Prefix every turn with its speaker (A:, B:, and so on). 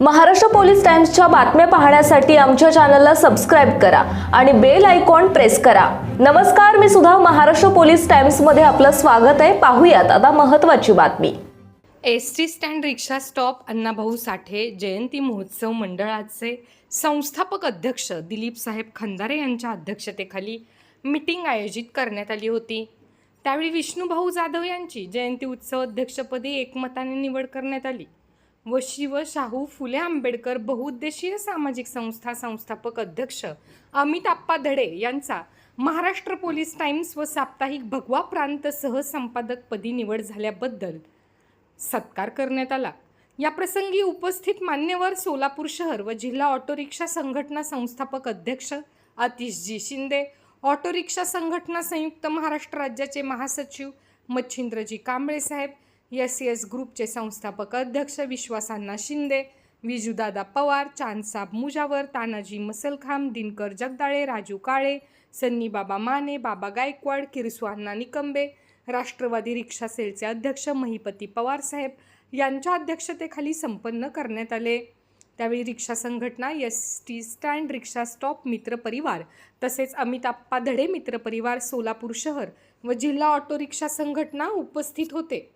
A: Maharashtra police टाइम्सच्या बातम्या पाहण्यासाठी आमच्या चॅनलला सबस्क्राईब करा आणि बेल आयकॉन प्रेस करा. नमस्कार मी सुद्धा महाराष्ट्र पोलीस टाइम्समध्ये आपलं स्वागत आहे. पाहूयात आता महत्त्वाची बातमी.
B: S T stand rickshaw stop Annabhau Sathe जयंती महोत्सव मंडळाचे संस्थापक अध्यक्ष दिलीप साहेब खंदारे यांच्या अध्यक्षतेखाली मीटिंग आयोजित करण्यात आली होती. त्यावेळी विष्णूभाऊ जाधव यांची जयंती उत्सव अध्यक्षपदी एकमताने निवड करण्यात आली. व शिव शाहू फुले आंबेडकर बहुउद्देशीय सामाजिक संस्था संस्थापक अध्यक्ष अमित आप्पा धडे यांचा महाराष्ट्र पोलीस टाइम्स व साप्ताहिक भगवा प्रांत सहसंपादकपदी निवड झाल्याबद्दल सत्कार करण्यात आला. या प्रसंगी उपस्थित मान्यवर सोलापूर शहर व जिल्हा ऑटो रिक्षा संघटना संस्थापक अध्यक्ष आतिशजी शिंदे ऑटो रिक्षा संघटना संयुक्त महाराष्ट्र राज्याचे महासचिव मच्छिंद्रजी कांबळे साहेब एस एस ग्रुपचे संस्थापक अध्यक्ष विश्वासांना शिंदे विजूदादा पवार चांदसाब मुजावर तानाजी मसलखाम दिनकर जगदाळे राजू काळे सन्नीबाबा माने बाबा गायकवाड किरसुअण्णा निकंबे राष्ट्रवादी रिक्षा सेलचे अध्यक्ष महिपती पवार साहेब यांच्या अध्यक्षतेखाली संपन्न करण्यात आले. त्यावेळी रिक्षा संघटना S T stand rickshaw stop मित्र परिवार तसेच अमिताप्पा धडे मित्र परिवार सोलापूर शहर व जिल्हा ऑटो रिक्षा संघटना उपस्थित होते.